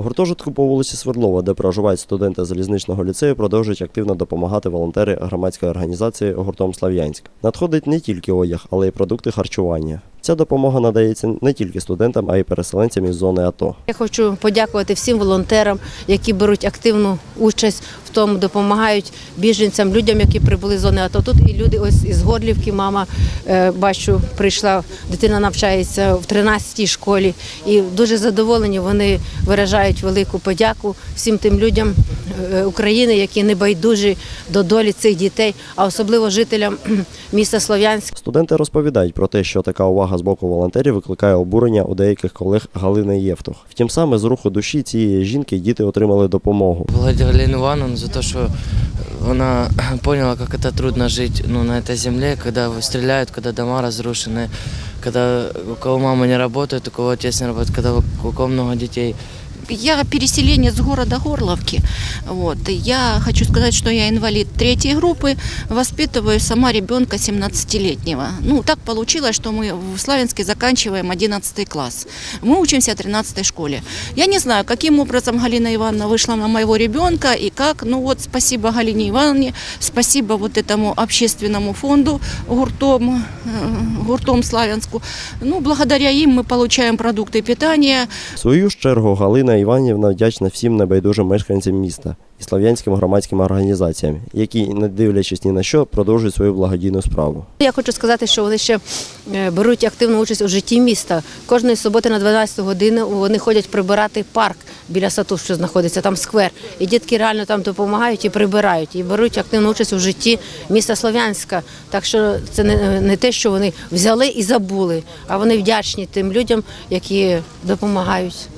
Гуртожитку по вулиці Свердлова, де проживають студенти залізничного ліцею, продовжують активно допомагати волонтери громадської організації гуртом Слав'янськ. Надходить не тільки одяг, але й продукти харчування. Ця допомога надається не тільки студентам, а й переселенцям із зони АТО. Я хочу подякувати всім волонтерам, які беруть активну участь в тому, допомагають біженцям, людям, які прибули з зони АТО. Тут і люди ось із Горлівки. Мама е, бачу, прийшла. Дитина навчається в 13-й школі, і дуже задоволені. Вони виражають велику подяку всім тим людям України, які не байдужі до долі цих дітей, а особливо жителям кхм, міста Слов'янськ. Студенти розповідають про те, що така увага з боку волонтерів викликає обурення у деяких колег Галини Євтух. Втім, саме з руху душі цієї жінки діти отримали допомогу. Благодарю Галину Ивановну за то, что она поняла, как это трудно жить ну, на этой земле, когда стреляют, когда дома разрушены, когда у кого мама не работает, у кого отец не работает, когда у кого много детей. Я переселенец города Горловки. Вот. И Я хочу сказать, что я инвалид третьей группы, воспитываю сама ребенка 17-летнего. Ну, так получилось, что мы в Славянске заканчиваем 11 класс. Мы учимся в 13 школе. Я не знаю, каким образом Галина Ивановна вышла на моего ребенка и как. Ну вот, спасибо Галине Ивановне, спасибо вот этому общественному фонду гуртом, э, гуртом Славянску. Ну, благодаря им мы получаем продукты питания, В свою ж чергу Галина Іванівна вдячна всім небайдужим мешканцям міста і слав'янським громадським організаціям, які, не дивлячись ні на що, продовжують свою благодійну справу. Я хочу сказати, що вони ще е, беруть активну участь у житті міста. Кожної суботи на 12 годину вони ходять прибирати парк біля сату, що знаходиться там сквер. І дітки реально там допомагають і прибирають, і беруть активну участь у житті міста Слов'янська. Так що це не, не те, що вони взяли і забули, а вони вдячні тим людям, які допомагають.